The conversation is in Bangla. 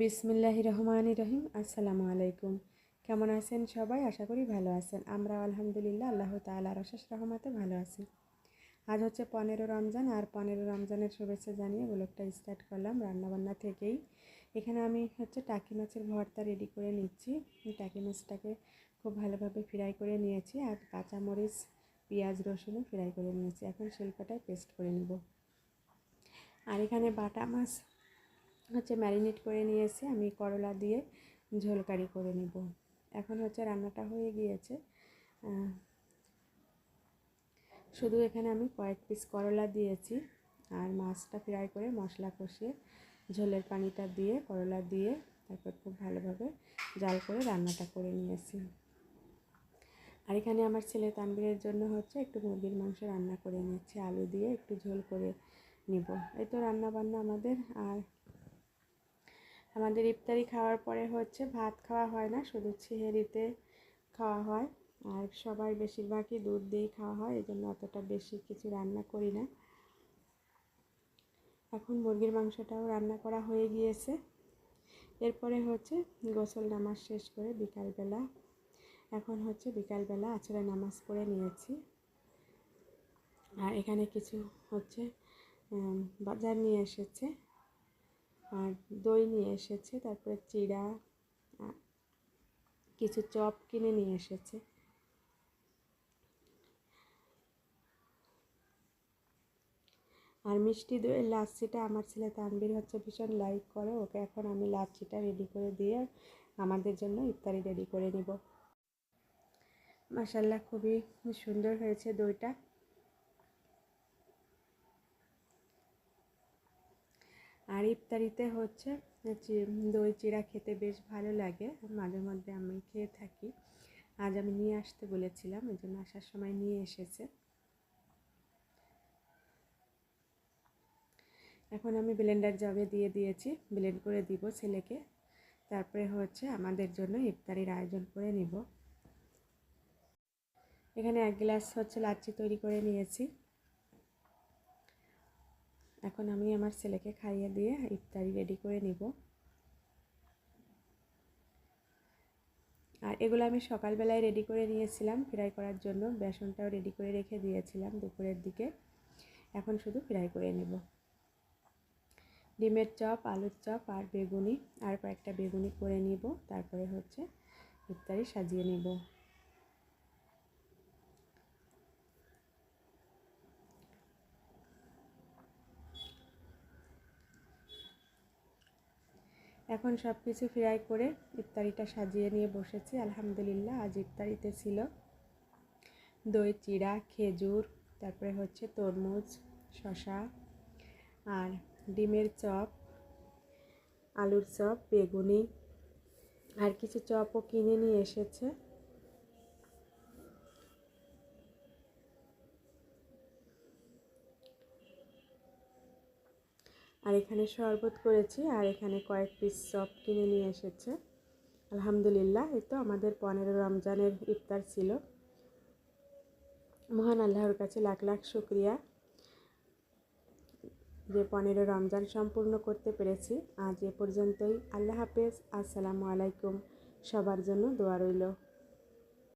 বিসমিল্লাহ রহমান রহিম, আসসালামু আলাইকুম। কেমন আছেন সবাই? আশা করি ভালো আছেন। আমরা আলহামদুলিল্লাহ আল্লাহ তালার অশেষ রহমতে ভালো আছি। আজ হচ্ছে পনেরো রমজান, আর পনেরো রমজানের শুভেচ্ছা জানিয়ে ব্লগটা স্টার্ট করলাম রান্নাবান্না থেকেই। এখানে আমি হচ্ছে টাকি মাছের ভর্তা রেডি করে নিচ্ছি। টাকি মাছটাকে খুব ভালোভাবে ফ্রাই করে নিয়েছি, আর কাঁচামরিচ, পেঁয়াজ, রসুনও ফ্রাই করে নিয়েছি। এখন শিল্পটায় পেস্ট করে নেব। আর এখানে বাটা মাছ হচ্ছে ম্যারিনেট করে নিয়েছি, আমি করলা দিয়ে ঝোলকারি করে নিব। এখন হচ্ছে রান্নাটা হয়ে গিয়েছে। শুধু এখানে আমি কয়েক পিস করলা দিয়েছি আর মাছটা ফ্রাই করে মশলা কষিয়ে ঝোলের পানিটা দিয়ে, করলা দিয়ে তারপর খুব ভালোভাবে জাল করে রান্নাটা করে নিয়েছি। আর এখানে আমার ছেলে তানবীরের জন্য হচ্ছে একটু মুরগির মাংস রান্না করে নিচ্ছি আলু দিয়ে একটু ঝোল করে নিব। এই তো রান্না বান্না আমাদের, আর আমাদের ইফতারি খাওয়ার পরে হচ্ছে ভাত খাওয়া হয় না, শুধু ছেহেরিতে খাওয়া হয়। আর সবাই বেশিরভাগই দুধ দিয়েই খাওয়া হয় এই জন্য অতটা বেশি কিছু রান্না করি না। এখন মুরগির মাংসটাও রান্না করা হয়ে গিয়েছে। এরপরে হচ্ছে গোসল নামাজ শেষ করে বিকালবেলা, এখন হচ্ছে বিকালবেলা আছরে নামাজ পড়ে নিয়েছি। আর এখানে কিছু হচ্ছে বাজার নিয়ে এসেছে। আর দই নিয়ে এসেছে, তারপরে চিড়া কিছু চপ কিনে নিয়ে এসেছে। আর মিষ্টি দইয়ের লাচ্ছিটা আমার ছেলে তানবির হচ্ছে ভীষণ লাইক করে, ওকে এখন আমি লাচ্ছিটা রেডি করে দিয়ে আমাদের জন্য ইফতারি রেডি করে নিব। মাসাল্লাহ খুবই সুন্দর হয়েছে দইটা। আর ইফতারিতে হচ্ছে দই চিড়া খেতে বেশ ভালো লাগে। মাঝে মধ্যে আমি খেয়ে থাকি। আজ আমি নিয়ে আসতে বলেছিলাম, এই জন্য আসার সময় নিয়ে এসেছে। এখন আমি ব্লেন্ডার জগে দিয়ে দিয়েছি, ব্লেন্ড করে দিব ছেলেকে। তারপরে হচ্ছে আমাদের জন্য ইফতারির আয়োজন করে নিব। এখানে এক গ্লাস হচ্ছে লাচ্ছি তৈরি করে নিয়েছি। এখন আমি আমার ছেলেকে খাইয়ে দিয়ে ইফতারি রেডি করে নিব। আর এগুলো আমি সকালবেলায় রেডি করে নিয়েছিলাম ফ্রাই করার জন্য। বেসনটাও রেডি করে রেখে দিয়েছিলাম দুপুরের দিকে। এখন শুধু ফ্রাই করে নেব। ডিমের চপ, আলুর চপ আর বেগুনি, আর কয়েকটা বেগুনি করে নিব। তারপরে হচ্ছে ইফতারি সাজিয়ে নেব। এখন সব কিছু ফ্রাই করে ইফতারিটা সাজিয়ে নিয়ে বসেছি। আলহামদুলিল্লাহ, আজ ইফতারিতে ছিল দই, চিড়া, খেজুর, তারপরে হচ্ছে তরমুজ শশা আর ডিমের চপ, আলুর চপ, বেগুনি আর কিছু চপও কিনে নিয়ে এসেছে। আর এখানে শরবত করেছি আর এখানে কয়েক পিস চপ কিনে নিয়ে এসেছে। আলহামদুলিল্লাহ, এই তো আমাদের পনেরো রমজানের ইফতার ছিল। মহান আল্লাহর কাছে লাখ লাখ শুক্রিয়া যে পনেরো রমজান সম্পূর্ণ করতে পেরেছি। আজ এ পর্যন্তই। আল্লাহ হাফেজ। আসসালামু আলাইকুম। সবার জন্য দোয়া রইল।